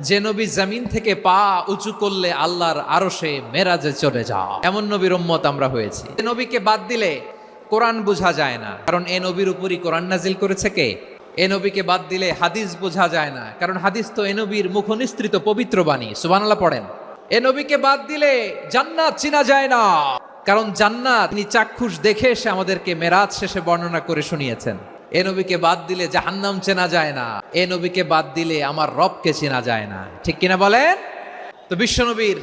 যে নবী জমিন থেকে পা উঁচু করলে আল্লাহর আরও সে মেরাজে চলে যাও। এমন নবীর উম্মত আমরা হয়েছি। নবীকে বাদ দিলে কোরআন বোঝা যায় না। কারণ এ নবীর উপরই কোরআন নাজিল করেছে কে? এ নবীকে বাদ দিলে হাদিস বোঝা যায় না। কারণ হাদিস তো এ নবীর মুখনিস্তৃত পবিত্র বাণী। সুবহানাল্লাহ পড়েন। এ নবীকে বাদ দিলে জান্নাত চিনা যায় না। কারণ জান্নাত তিনি চাক্ষুষ দেখে এসে আমাদেরকে মেরাজ শেষে বর্ণনা করে শুনিয়েছেন। এ নবীকে বাদ দিলে জাহান্নাম চেনা যায় না। এ নবীকে বাদ দিলে আমার রবকে চেনা যায় না। ঠিক কিনা বলেন? তো বিশ্বনবীর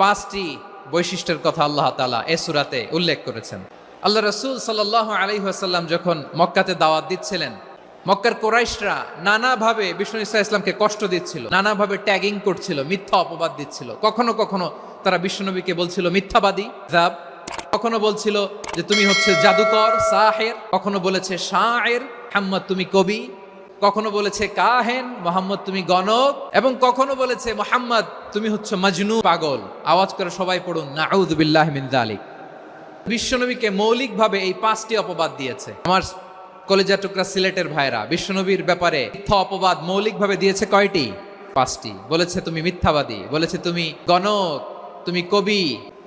পাঁচটি বৈশিষ্ট্যের কথা আল্লাহ তালা এ সূরাতে উল্লেখ করেছেন। আল্লাহ রসুল সাল্লাল্লাহু আলাইহি ওয়াসাল্লাম যখন মক্কাতে দাওয়াত দিচ্ছিলেন, মক্কার কোরাইশরা নানাভাবে বিষ্ণু ইসা ইসলামকে কষ্ট দিচ্ছিল, নানাভাবে ট্যাগিং করছিল, মিথ্যা অপবাদ দিচ্ছিল। কখনো কখনো তারা বিশ্বনবীকে বলছিল, মিথ্যাবাদী জাব কখনো বলছিল যে তুমি হচ্ছে জাদুকর, সাহের? কখনো বলেছে শায়ের? হাম্মদ তুমি কবি? কখনো বলেছে কাহেন? মোহাম্মদ, তুমি গণক? এবং কখনো বলেছে মোহাম্মদ, তুমি হচ্ছে মজনু, পাগল? আওয়াজ করে সবাই পড়ুন নাউদুবিল্লাহ মিন যালিক। বিশ্বনবীকে মৌলিকভাবে এই পাঁচটি অপবাদ দিয়েছে। আমার কলেজা টুকরা সিলেটের ভাইরা বিশ্বনবীর ব্যাপারে মিথ্যা অপবাদ মৌলিকভাবে দিয়েছে কয়টি? পাঁচটি। বলেছে তুমি মিথ্যাবাদী, বলেছে তুমি গণক, তুমি কবি।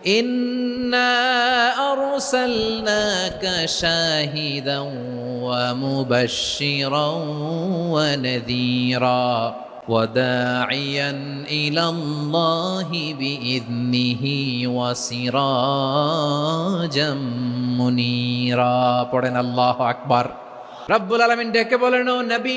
ইয়া আইয়ুহান নাবিয়্যু ইন্না আরসালনাকা শাহিদান ওয়া মুবাশশিরান ওয়া নাযীরা وداعيا إلى الله بإذنه وسراجا منيرا পড়েন আল্লাহ আকবার রব্বুল আলামিন ডেকে বলেন ও নবী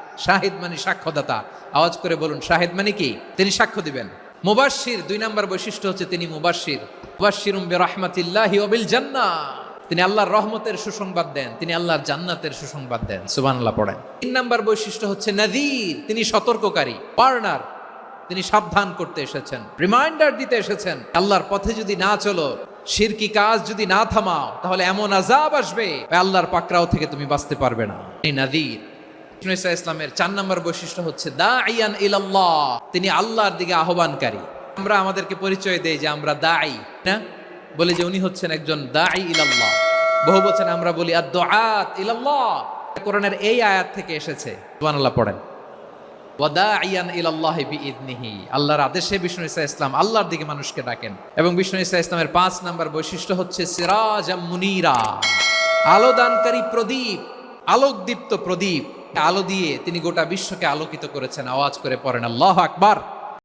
শাহিদ মানে সাক্ষ্যদাতা। আওয়াজ করে বলুন, শাহিদ মানে কি? তিনি সাক্ষ্য দিবেন। মুবাশির দুই নম্বর বৈশিষ্ট্য হচ্ছে তিনি মুবাশির মুবাশিরুম বে রহমাতিল্লাহি ওবিল জান্নাহ তিনি আল্লাহর রহমতের সুসংবাদ দেন, তিনি আল্লাহর জান্নাতের সুসংবাদ দেন। সুবহানাল্লাহ পড়েন। তিন নম্বর বৈশিষ্ট্য হচ্ছে নাযীর তিনি সতর্ককারী পার্নার তিনি সাবধান করতে এসেছেন, রিমাইন্ডার দিতে এসেছেন। আল্লাহর পথে যদি না চলো শিরকি কাজ যদি না থামাও, তাহলে এমন আজাব আসবে আল্লাহর পাকরাও থেকে তুমি বাঁচতে পারবে না। এই নাদির ইসা ইসলামের চার নম্বর বৈশিষ্ট্য হচ্ছে দা ইয়ান ইলাল্লাহ তিনি আল্লাহর দিকে আহ্বানকারী। আমরা আমাদেরকে পরিচয় দেই যে আমরা দাই না? বলি যে উনি হচ্ছেন একজন দাই ইলাল্লাহ। বহু বচন আমরা বলি আদ ইলাল্লাহ কোরআনের এই আয়াত থেকে এসেছে। সুবহানাল্লাহ, পড়েন। আল্লাহর আদেশে বিষ্ণু ইসা ইসলাম আল্লাহর দিকে মানুষকে ডাকেন। এবং বিষ্ণু ইসা ইসলামের পাঁচ নাম্বার বৈশিষ্ট্য হচ্ছে, সিরাজাম মুনিরা আলো দানকারী প্রদীপ, আলোকদীপ্ত প্রদীপ। আলো দিয়ে তিনি গোটা বিশ্বকে আলোকিত করেছেন। আওয়াজ করে পড়েন আল্লাহ আকবার।